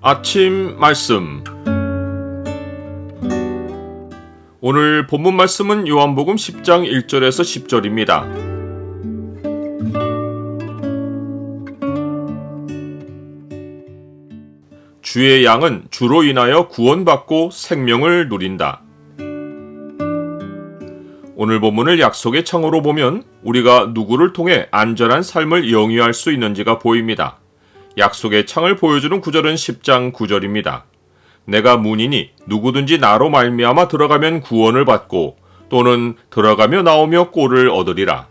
아침 말씀 오늘 본문 말씀은 요한복음 10장 1절에서 10절입니다. 주의 양은 주로 인하여 구원받고 생명을 누린다. 오늘 본문을 약속의 창으로 보면 우리가 누구를 통해 안전한 삶을 영위할 수 있는지가 보입니다. 약속의 창을 보여주는 구절은 10장 9절입니다. 내가 문이니 누구든지 나로 말미암아 들어가면 구원을 받고 또는 들어가며 나오며 꼴을 얻으리라.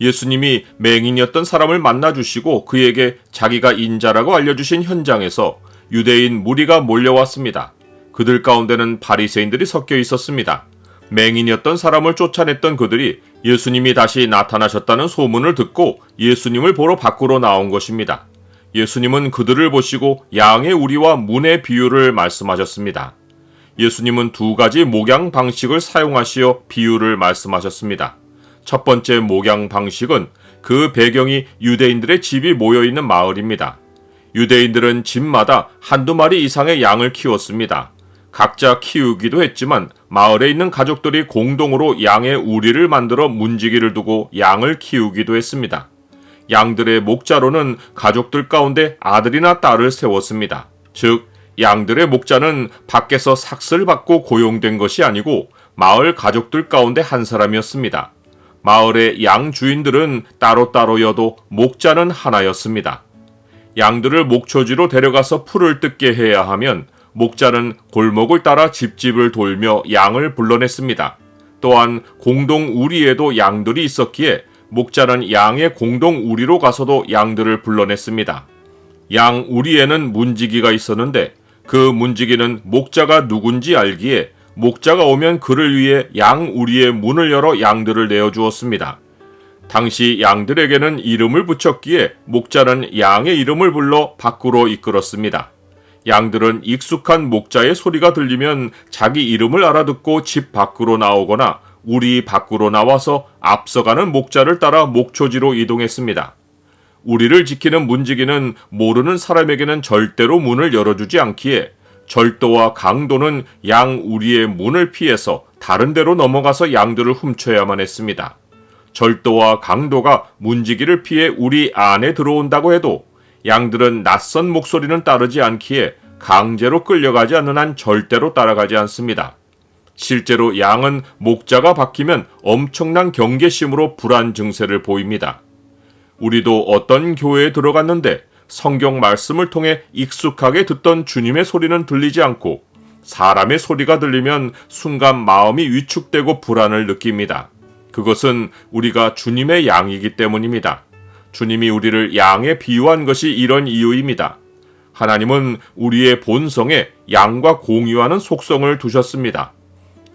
예수님이 맹인이었던 사람을 만나 주시고 그에게 자기가 인자라고 알려주신 현장에서 유대인 무리가 몰려왔습니다. 그들 가운데는 바리새인들이 섞여 있었습니다. 맹인이었던 사람을 쫓아냈던 그들이 예수님이 다시 나타나셨다는 소문을 듣고 예수님을 보러 밖으로 나온 것입니다. 예수님은 그들을 보시고 양의 우리와 문의 비유를 말씀하셨습니다. 예수님은 두 가지 목양 방식을 사용하시어 비유를 말씀하셨습니다. 첫 번째 목양 방식은 그 배경이 유대인들의 집이 모여 있는 마을입니다. 유대인들은 집마다 한두 마리 이상의 양을 키웠습니다. 각자 키우기도 했지만 마을에 있는 가족들이 공동으로 양의 우리를 만들어 문지기를 두고 양을 키우기도 했습니다. 양들의 목자로는 가족들 가운데 아들이나 딸을 세웠습니다. 즉, 양들의 목자는 밖에서 삭슬 받고 고용된 것이 아니고 마을 가족들 가운데 한 사람이었습니다. 마을의 양 주인들은 따로따로여도 목자는 하나였습니다. 양들을 목초지로 데려가서 풀을 뜯게 해야 하면 목자는 골목을 따라 집집을 돌며 양을 불러냈습니다. 또한 공동 우리에도 양들이 있었기에 목자는 양의 공동 우리로 가서도 양들을 불러냈습니다. 양 우리에는 문지기가 있었는데 그 문지기는 목자가 누군지 알기에 목자가 오면 그를 위해 양 우리의 문을 열어 양들을 내어 주었습니다. 당시 양들에게는 이름을 붙였기에 목자는 양의 이름을 불러 밖으로 이끌었습니다. 양들은 익숙한 목자의 소리가 들리면 자기 이름을 알아듣고 집 밖으로 나오거나 우리 밖으로 나와서 앞서가는 목자를 따라 목초지로 이동했습니다. 우리를 지키는 문지기는 모르는 사람에게는 절대로 문을 열어주지 않기에 절도와 강도는 양 우리의 문을 피해서 다른 데로 넘어가서 양들을 훔쳐야만 했습니다. 절도와 강도가 문지기를 피해 우리 안에 들어온다고 해도 양들은 낯선 목소리는 따르지 않기에 강제로 끌려가지 않는 한 절대로 따라가지 않습니다. 실제로 양은 목자가 바뀌면 엄청난 경계심으로 불안 증세를 보입니다. 우리도 어떤 교회에 들어갔는데 성경 말씀을 통해 익숙하게 듣던 주님의 소리는 들리지 않고 사람의 소리가 들리면 순간 마음이 위축되고 불안을 느낍니다. 그것은 우리가 주님의 양이기 때문입니다. 주님이 우리를 양에 비유한 것이 이런 이유입니다. 하나님은 우리의 본성에 양과 공유하는 속성을 두셨습니다.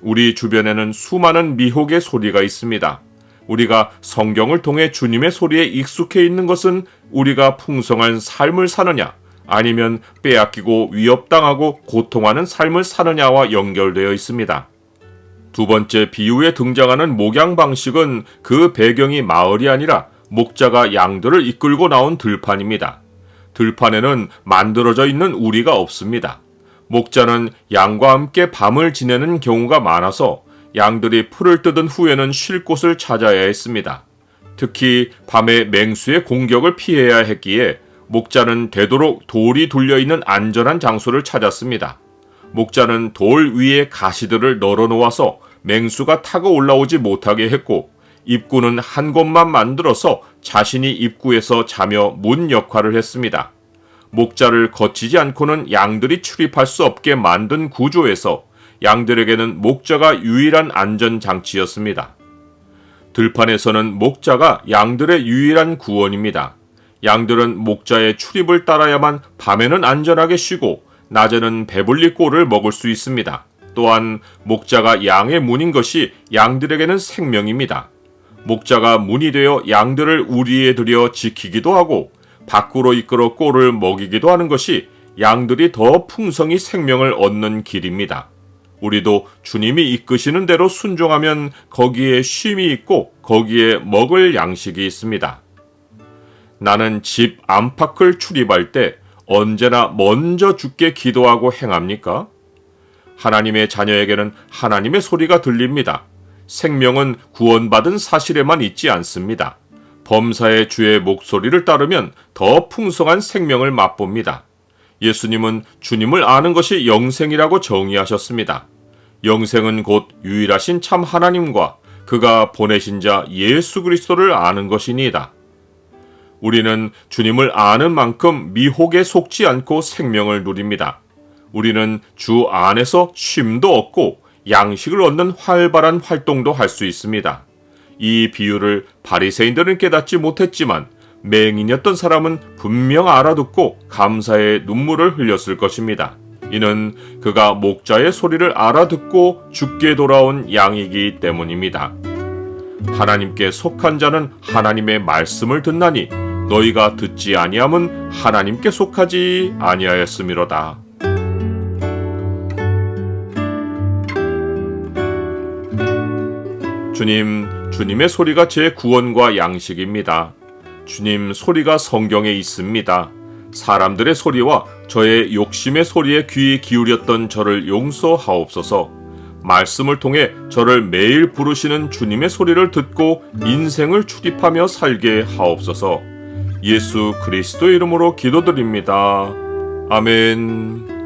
우리 주변에는 수많은 미혹의 소리가 있습니다. 우리가 성경을 통해 주님의 소리에 익숙해 있는 것은 우리가 풍성한 삶을 사느냐, 아니면 빼앗기고 위협당하고 고통하는 삶을 사느냐와 연결되어 있습니다. 두 번째 비유에 등장하는 목양 방식은 그 배경이 마을이 아니라 목자가 양들을 이끌고 나온 들판입니다. 들판에는 만들어져 있는 우리가 없습니다. 목자는 양과 함께 밤을 지내는 경우가 많아서 양들이 풀을 뜯은 후에는 쉴 곳을 찾아야 했습니다. 특히 밤에 맹수의 공격을 피해야 했기에 목자는 되도록 돌이 둘려 있는 안전한 장소를 찾았습니다. 목자는 돌 위에 가시들을 널어 놓아서 맹수가 타고 올라오지 못하게 했고 입구는 한 곳만 만들어서 자신이 입구에서 자며 문 역할을 했습니다. 목자를 거치지 않고는 양들이 출입할 수 없게 만든 구조에서 양들에게는 목자가 유일한 안전 장치였습니다. 들판에서는 목자가 양들의 유일한 구원입니다. 양들은 목자의 출입을 따라야만 밤에는 안전하게 쉬고 낮에는 배불리 꼴을 먹을 수 있습니다. 또한 목자가 양의 문인 것이 양들에게는 생명입니다. 목자가 문이 되어 양들을 우리에 들여 지키기도 하고 밖으로 이끌어 꼴을 먹이기도 하는 것이 양들이 더 풍성히 생명을 얻는 길입니다. 우리도 주님이 이끄시는 대로 순종하면 거기에 쉼이 있고 거기에 먹을 양식이 있습니다. 나는 집 안팎을 출입할 때 언제나 먼저 주께 기도하고 행합니까? 하나님의 자녀에게는 하나님의 소리가 들립니다. 생명은 구원받은 사실에만 있지 않습니다. 범사의 주의 목소리를 따르면 더 풍성한 생명을 맛봅니다. 예수님은 주님을 아는 것이 영생이라고 정의하셨습니다. 영생은 곧 유일하신 참 하나님과 그가 보내신 자 예수 그리스도를 아는 것이니이다. 우리는 주님을 아는 만큼 미혹에 속지 않고 생명을 누립니다. 우리는 주 안에서 쉼도 얻고 양식을 얻는 활발한 활동도 할 수 있습니다. 이 비유를 바리새인들은 깨닫지 못했지만 맹인이었던 사람은 분명 알아듣고 감사의 눈물을 흘렸을 것입니다. 이는 그가 목자의 소리를 알아듣고 죽게 돌아온 양이기 때문입니다. 하나님께 속한 자는 하나님의 말씀을 듣나니 너희가 듣지 아니함은 하나님께 속하지 아니하였음이로다. 주님, 주님의 소리가 제 구원과 양식입니다. 주님 소리가 성경에 있습니다. 사람들의 소리와 저의 욕심의 소리에 귀 기울였던 저를 용서하옵소서. 말씀을 통해 저를 매일 부르시는 주님의 소리를 듣고 인생을 출입하며 살게 하옵소서. 예수 그리스도 이름으로 기도드립니다. 아멘.